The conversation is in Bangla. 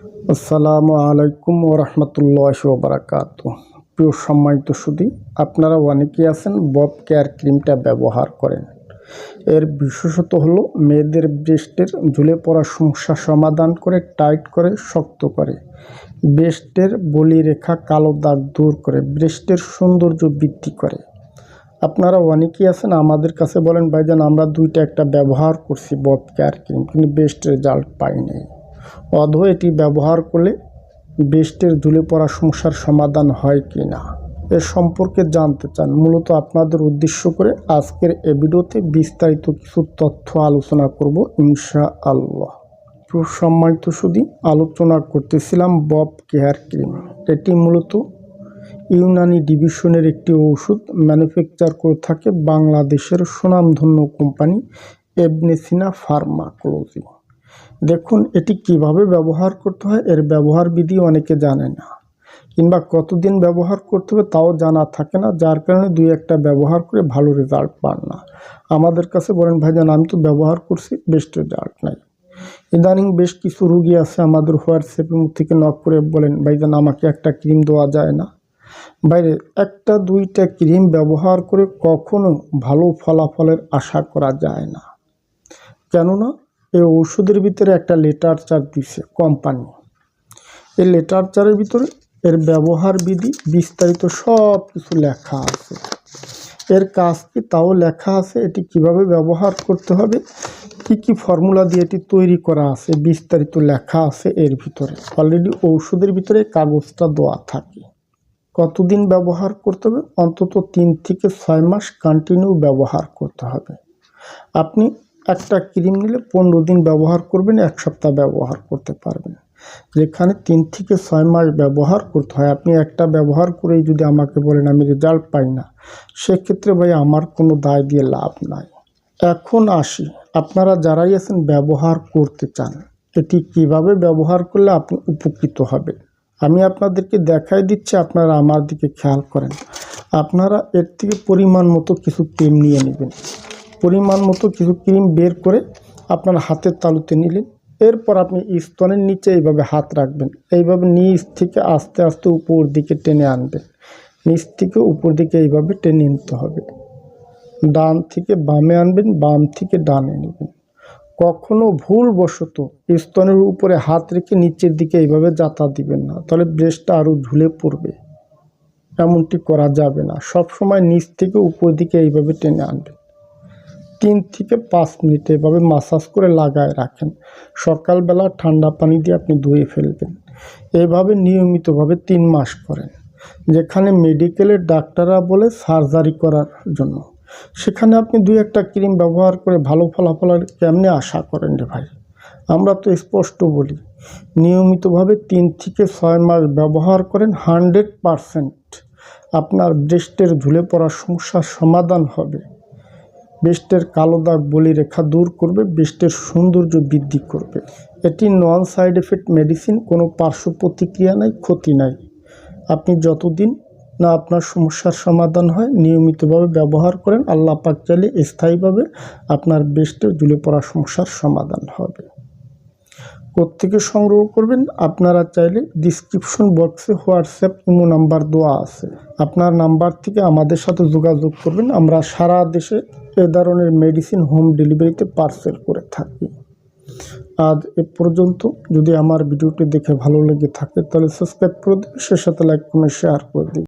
আসসালামু আলাইকুম ওরহমতুল্লাহ বারাকাত প্রিয় সম্মানিত সুদী আপনারা অনেকেই আছেন বব কেয়ার ক্রিমটা ব্যবহার করেন। এর বিশেষত হলো মেয়েদের ব্রেস্টের ঝুলে পড়া সমস্যা সমাধান করে, টাইট করে, শক্ত করে। ব্রেস্টের বলি রেখা কালো দাগ দূর করে, ব্রেস্টের সৌন্দর্য বৃদ্ধি করে। আপনারা অনেকেই আছেন, আমাদের কাছে বলেন, ভাইজান, আমরা দুইটা একটা ব্যবহার করছি বব কেয়ার ক্রিম, কিন্তু বেস্ট রেজাল্ট পাইনি। অধ এটি ব্যবহার করলে বেস্টের ঝুলে পড়া সমস্যার সমাধান হয় কি না? এ সম্পর্কে জানতে চান। মূলত আপনাদের উদ্দেশ্য করে আজকের এ ভিডিওতে বিস্তারিত কিছু তথ্য আলোচনা করব ইনশা আল্লাহ সম্মানিত শুধু আলোচনা করতেছিলাম বব কেয়ার ক্রিম। এটি মূলত ইউনানি ডিভিশনের একটি ওষুধ ম্যানুফ্যাকচার করে থাকে বাংলাদেশের সুনামধন্য কোম্পানি এবনেসিনা ফার্মাকোলজি। দেখুন, এটি কীভাবে ব্যবহার করতে হয়, এর ব্যবহার বিধি অনেকে জানে না। কিংবা কতদিন ব্যবহার করতে হবে তাও জানা থাকে না, যার কারণে দুই একটা ব্যবহার করে ভালো রেজাল্ট পান না। আমাদের কাছে বলেন ভাই ভাইজান, আমি তো ব্যবহার করছি বেস্ট রেজাল্ট নাই। ইদানিং বেশ কিছু রুগী আছে আমাদের হোয়াটসঅ্যাপের মুখ থেকে নক করে বলেন ভাই ভাইজান, আমাকে একটা ক্রিম দেওয়া যায় না। বাইরে, একটা দুইটা ক্রিম ব্যবহার করে কখনো ভালো ফলাফলের আশা করা যায় না। কেননা এই ওষুধের ভিতরে একটা লেটার চার দিছে কোম্পানি এই লেটার চারের ভিতরে এর ব্যবহার বিধি, বিস্তারিত সব কিছু লেখা আছে। এর কাজ কি? তাও লেখা আছে। এটি কীভাবে ব্যবহার করতে হবে? কি কি ফর্মুলা দিয়ে এটি তৈরি করা আছে? বিস্তারিত লেখা আছে এর ভিতরে। অলরেডি ঔষধের ভিতরে কাগজটা দেওয়া থাকে। কতদিন ব্যবহার করতে হবে? অন্তত তিন থেকে ছয় মাস কন্টিনিউ ব্যবহার করতে হবে। আপনি একটা ক্রিম নিলে পনেরো দিন ব্যবহার করবেন, এক সপ্তাহ ব্যবহার করতে পারবেন। যেখানে তিন থেকে ছয় মাস ব্যবহার করতে হয়। আপনি একটা ব্যবহার করেই যদি আমাকে বলেন, আমি রেজাল্ট পাই না, সেক্ষেত্রে ভাই আমার কোনো দায় দিয়ে লাভ নাই। এখন আসি, আপনারা যারাই আছেন, ব্যবহার করতে চান। এটি কীভাবে ব্যবহার করলে আপনি উপকৃত হবে আমি আপনাদেরকে দেখাই দিচ্ছি, আপনারা আমার দিকে খেয়াল করেন। আপনারা এর থেকে পরিমাণ মতো কিছু ক্রিম নিয়ে নেবেন। পরিমাণ মতো কিছু ক্রিম বের করে আপনার হাতের তালুতে নিলেন। এরপর আপনি স্তনের নিচে এইভাবে হাত রাখবেন। এইভাবে নিচ থেকে আস্তে আস্তে উপর দিকে টেনে আনবেন। নিচ থেকে উপর দিকে এইভাবে টেনে নিতে হবে। ডান থেকে বামে আনবেন, বাম থেকে ডানে নেবেন। কখনো ভুলবশত স্তনের উপরে হাত রেখে নিচের দিকে এইভাবে যাতা দিবেন না। তাহলে ব্রেস্টটা আরও ঝুলে পড়বে। এমনটি করা যাবে না। সব সময় নিচ থেকে উপর দিকে এইভাবে টেনে আনবেন। তিন থেকে পাঁচ মিনিট এভাবে মাসাজ করে লাগায় রাখেন। সকালবেলা ঠান্ডা পানি দিয়ে আপনি ধুয়ে ফেলবেন। এভাবে নিয়মিতভাবে তিন মাস করেন, যেখানে মেডিকেলের ডাক্তাররা বলে সার্জারি করার জন্য। সেখানে আপনি দুই একটা ক্রিম ব্যবহার করে ভালো ফলাফল কেমনে আশা করেন রে ভাই? আমরা তো স্পষ্ট বলি, নিয়মিতভাবে তিন থেকে ছয় মাস ব্যবহার করেন হান্ড্রেড পারসেন্ট আপনার ব্রেস্টের ঝুলে পড়ার সমস্যার সমাধান হবে। বেস্টের কালো দাগ বলি রেখা দূর করবে বেস্টের সৌন্দর্য বৃদ্ধি করবে। এটি নন সাইড এফেক্ট মেডিসিন, কোনো পার্শ্ব প্রতিক্রিয়া নাই, ক্ষতি নাই। আপনি যতদিন না আপনার সমস্যার সমাধান হয়, নিয়মিতভাবে ব্যবহার করেন, আল্লাহ পাক চাইলে স্থায়ীভাবে আপনার বেস্টের জুলে পড়া সমস্যার সমাধান হবে। কোথেকে সংগ্রহ করবেন। আপনারা চাইলে ডিসক্রিপশন বক্সে হোয়াটসঅ্যাপ ইমো নাম্বার দেওয়া আছে। আপনার নাম্বার থেকে আমাদের সাথে যোগাযোগ করবেন। আমরা সারা দেশে এ ধরনের মেডিসিন হোম ডেলিভারিতে পার্সেল করে থাকি। আজ এ পর্যন্ত। যদি আমার ভিডিওটি দেখে ভালো লেগে থাকে, তাহলে সাবস্ক্রাইব করে দেবে সে সাথে লাইক কমেন্ট শেয়ার করে দিন